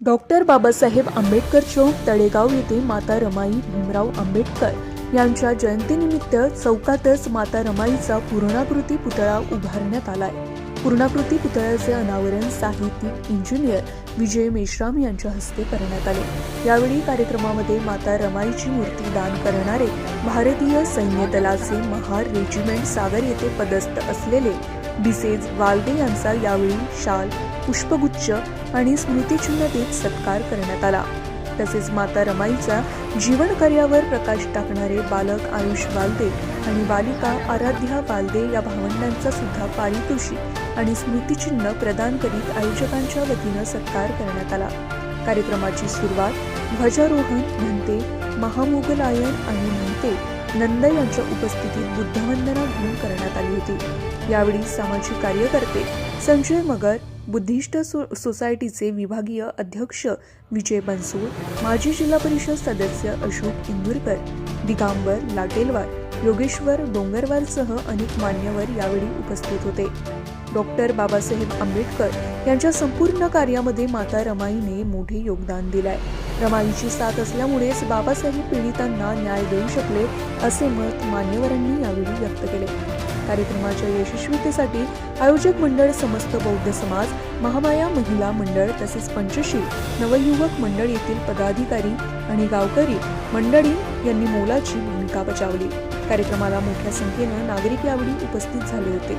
Doctor Babasaheb Ambedkar चौक तळेगाव येथे माता रमाई भीमराव आंबेडकर यांच्या जयंतीनिमित्त चौकातच माता रमाईचा पूर्णाकृती पुतळा उभारण्यात आलाय. पूर्णाकृती पुतळ्याचे अनावरण साहित्यिक इंजिनियर विजय मेश्राम यांच्या हस्ते करण्यात आले. यावेळी कार्यक्रमामध्ये माता रमाईची मूर्ती दान करणारे भारतीय सैन्य दलाचे महार रेजिमेंट सागर येथे पदस्थ असलेले बिसेज वालदे यांचा यावेळी शाल पुष्पगुच्छ आणि स्मृतिचिन्ह देत सत्कार करण्यात आला. तसेच माता रमाईचा जीवन कार्यावर प्रकाश टाकणारे बालक आयुष वालदे आणि बालिका आराध्या वालदे या भावंडांचा सुद्धा पारितोषिक आणि स्मृतिचिन्ह प्रदान करीत आयोजकांच्या वतीनं सत्कार करण्यात आला. कार्यक्रमाची सुरुवात ध्वजारोहण म्हणते महामोगलायन आणि म्हणते नंद यांच्या उपस्थितीत बुद्धवंदना घेऊन करण्यात आली होती. यावेळी सामाजिक कार्यकर्ते संजय मगर बुद्धिस्ट सो सोसायटीचे विभागीय अध्यक्ष विजय बनसूळ माजी जिल्हा परिषद सदस्य अशोक इंदुरकर दिगांबर लाटेलवार योगेश्वर डोंगरवारसह अनेक मान्यवर यावेळी उपस्थित होते. डॉक्टर बाबासाहेब आंबेडकर यांच्या संपूर्ण कार्यामध्ये माता रमाईने मोठे योगदान दिलाय. रमाईची साथ असल्यामुळेच बाबासाहेब पीडितांना न्याय देऊ शकले असे मत मान्यवरांनी यावेळी व्यक्त केले. कार्यक्रमाच्या यशस्वीतेसाठी आयोजक मंडळ समस्त बौद्ध समाज महामाया महिला मंडळ तसेच पंचशील नवयुवक मंडळ येथील पदाधिकारी आणि गावकरी मंडळी यांनी मोलाची भूमिका बजावली. कार्यक्रमाला मोठ्या संख्येनं नागरिक यावेळी उपस्थित झाले होते.